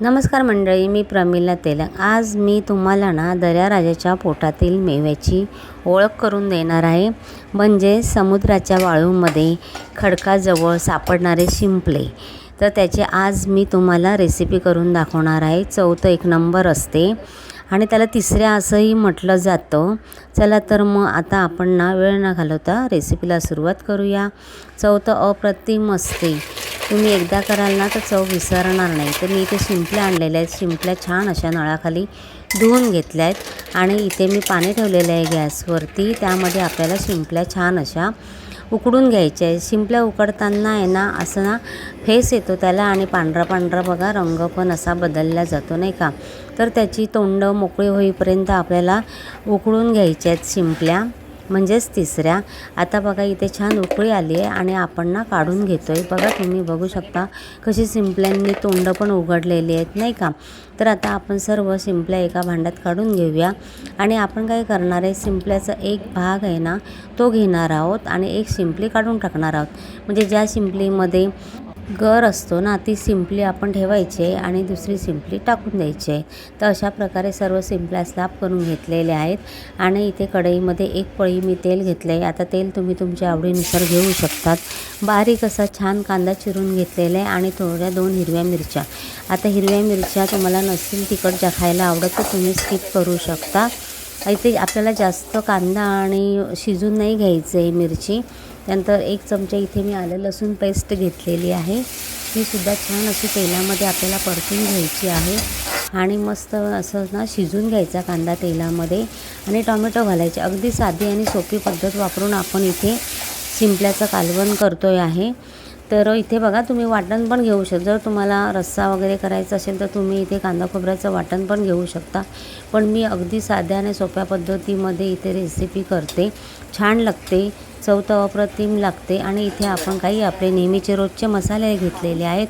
नमस्कार मंडळी मी प्रमिला तेलंग. आज मी तुम्हाला ना दर्याराजाच्या पोटातील मेव्याची ओळख करून देणार आहे. म्हणजे समुद्राच्या वाळूमध्ये खडकाजवळ सापडणारे शिंपले. तर त्याची आज मी तुम्हाला रेसिपी करून दाखवणार आहे. चौथं एक नंबर असते. आणि त्याला तिसऱ्या असंही म्हटलं जातं. चला तर मग आता आपण ना वेळ न घालवता रेसिपीला सुरुवात करूया. चौथं अप्रतिम असते. तुम्ही एकदा कराल ना तर चव विसरणार नाही. तर मी इथे शिंपल्या आणलेल्या आहेत. शिंपल्या छान अशा नळाखाली धुवून घेतल्या आहेत. आणि इथे मी पाणी ठेवलेलं आहे गॅसवरती. त्यामध्ये आपल्याला शिंपल्या छान अशा उकडून घ्यायच्या आहे शिंपल्या उकडताना आहे ना असं ना फेस येतो त्याला आणि पांढरा पांढरा बघा रंग पण असा बदलला जातो नाही का? तर त्याची तोंड मोकळी होईपर्यंत आपल्याला उकडून घ्यायच्या आहेत शिंपल्या. म्हणजेच तिसऱ्या. आता बघा इथे छान उकळी आली आहे आणि आपण ना काढून घेतो आहे बघा तुम्ही बघू शकता कशी शिंपल्यांनी तोंड पण उघडलेली आहेत नाही का? तर आता आपण सर्व शिंपल्या एका भांड्यात काढून घेऊया. आणि आपण काय करणार आहे शिंपल्याचा एक भाग आहे ना तो घेणार आहोत आणि एक शिंपली काढून टाकणार आहोत. म्हणजे ज्या शिंपलीमध्ये गर असतो ना ती सिंपली आपण ठेवायची आहे आणि दुसरी सिंपली टाकून द्यायची. आहे तर अशा प्रकारे सर्व सिंपल्या स्लॅब करून घेतलेले आहेत. आणि इथे कढईमध्ये एक पळी मी तेल घेतलं आहे आता तेल तुम्ही तुमच्या आवडीनुसार घेऊ शकतात. बारीक असा छान कांदा चिरून घेतलेला आहे आणि थोड्या दोन हिरव्या मिरच्या. आता हिरव्या मिरच्या तुम्हाला नसतील तिखट ज्या खायला आवडत तर तुम्ही स्किप करू शकता. इथे आपल्याला जास्त कांदा आणि शिजून नाही घ्यायचं आहे मिरची. त्यानंतर एक चमचा इथे मी आलं लसूण पेस्ट घेतलेली आहे. ती सुद्धा छान अशी तेलामध्ये आपल्याला परतून घ्यायची आहे. आणि मस्त असं ना शिजून घ्यायचा कांदा तेलामध्ये. आणि टॉमॅटो घालायचे. अगदी साधी आणि सोपी पद्धत वापरून आपण इथे शिंपल्याचं कालवण करतो आहे. तर इथे बघा तुम्ही वाटण पण घेऊ शकता. जर तुम्हाला रस्सा वगैरे करायचा असेल तर तुम्ही इथे कांदा खोबऱ्याचं वाटण पण घेऊ शकता. पण मी अगदी साध्या आणि सोप्या पद्धतीमध्ये इथे रेसिपी करते. छान लागते चव अप्रतिम लागते. आणि इथे आपण काही आपले नेहमीचे रोजचे मसाले घेतलेले आहेत.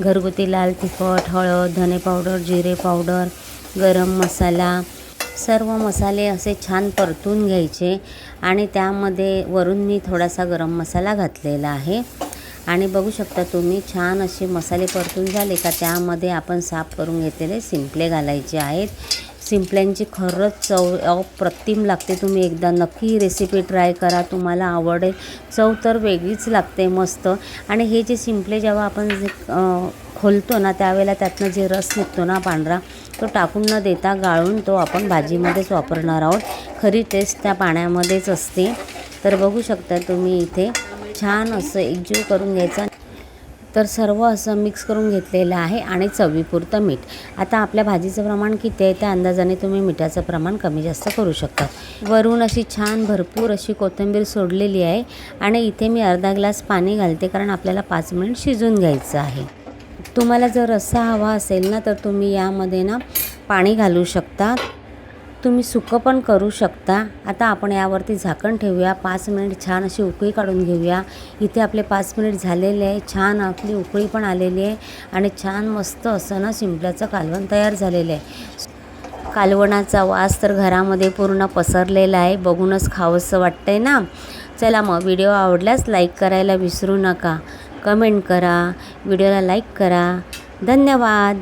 घरगुती लाल तिखट हळद धने पावडर जिरे पावडर गरम मसाला. सर्व मसाले असे छान परतून घ्यायचे. आणि त्यामध्ये वरून मी थोडासा गरम मसाला घातलेला आहे. आणि बघू शकता तुम्ही छान असे मसाले परतून झाले का? त्यामध्ये आपण साफ करून घेतलेले सिंपले घालायचे आहेत. सिंपल्यांची खरंच चव अप्रतिम लागते. तुम्ही एकदा नक्की रेसिपी ट्राय करा. तुम्हाला आवडेल. चव तर वेगळीच लागते मस्त. आणि हे जे सिंपले जेव्हा आपण जे खोलतो ना त्यावेळेला त्यातनं जे रस निघतो ना पांढरा तो टाकून न देता गाळून तो आपण भाजीमध्येच वापरणार आहोत. खरी टेस्ट त्या पाण्यामध्येच असते. तर बघू शकता तुम्ही इथे छान असं एकजीव करून घ्यायचा. तर सर्व असं मिक्स करून घेतलेलं आहे आणि चवीपुरतं मीठ. आता आपल्या भाजीचं प्रमाण किती आहे? त्या अंदाजाने तुम्ही मिठाचं प्रमाण कमी जास्त करू शकता. वरून अशी छान भरपूर अशी कोथिंबीर सोडलेली आहे आणि इथे मी अर्धा ग्लास पाणी घालते कारण आपल्याला पाच मिनिट शिजून घ्यायचं आहे. तुम्हाला जर रस्सा हवा असेल ना तर तुम्ही यामध्ये ना पाणी घालू शकता. तुम्ही सुकं पण करू शकता. आता आपण यावरती झाकण ठेवूया. पाच मिनिट छान अशी उकळी काढून घेऊया. इथे आपले पाच मिनिट झालेले आहे. छान आपली उकळी पण आलेली आहे आणि छान मस्त असं ना शिंपल्याचं कालवण तयार झालेलं आहे. कालवणाचा वास तर घरामध्ये पूर्ण पसरलेला आहे. बघूनच खावंसं वाटतंय ना. चला मग व्हिडिओ आवडल्यास लाईक करायला विसरू नका. कमेंट करा. व्हिडिओला लाईक करा. धन्यवाद.